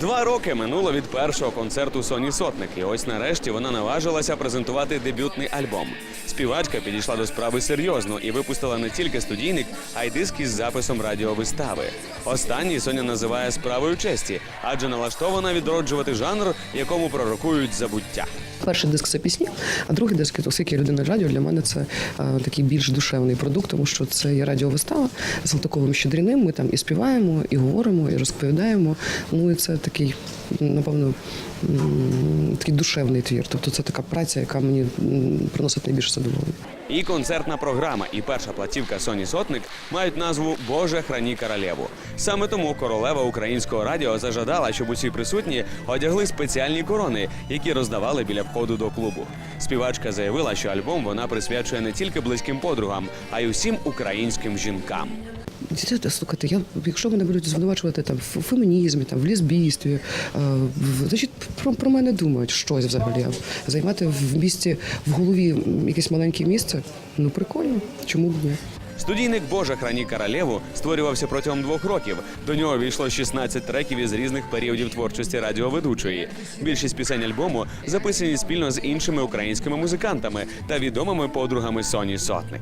Два роки минуло від першого концерту Соні Сотник, і ось нарешті вона наважилася презентувати дебютний альбом. Співачка підійшла до справи серйозно і випустила не тільки студійник, а й диск із записом радіовистави. Останній Соня називає справою честі, адже налаштована відроджувати жанр, якому пророкують забуття. Перший диск це пісні, а другий диск, оскільки я людина радіо, для мене це е, такий більш душевний продукт, тому що це є радіовистава з Салтаковим Щедріним. Ми там і співаємо, і говоримо, і розповідаємо. Ну і це такий, напевно, такий душевний твір. Тобто це така праця, яка мені приносить найбільше задоволення. І концертна програма, і перша платівка Соні Сотник мають назву Боже храні королеву. Саме тому королева українського радіо зажадала, щоб усі присутні одягли спеціальні корони, які роздавали біля входу до клубу. Співачка заявила, що альбом вона присвячує не тільки близьким подругам, а й усім українським жінкам. Дійсно, Слухайте, я, якщо мене будуть звинувачувати там в фемінізмі, там в лесбійстві, е, значить про, про мене думають щось взагалі. Займати в місті в голові якесь маленьке місце. Ну прикольно, чому б ні? Студійник Боже храні королеву створювався протягом двох років. До нього війшло 16 треків із різних періодів творчості радіоведучої. Більшість пісень альбому записані спільно з іншими українськими музикантами та відомими подругами Соні Сотник.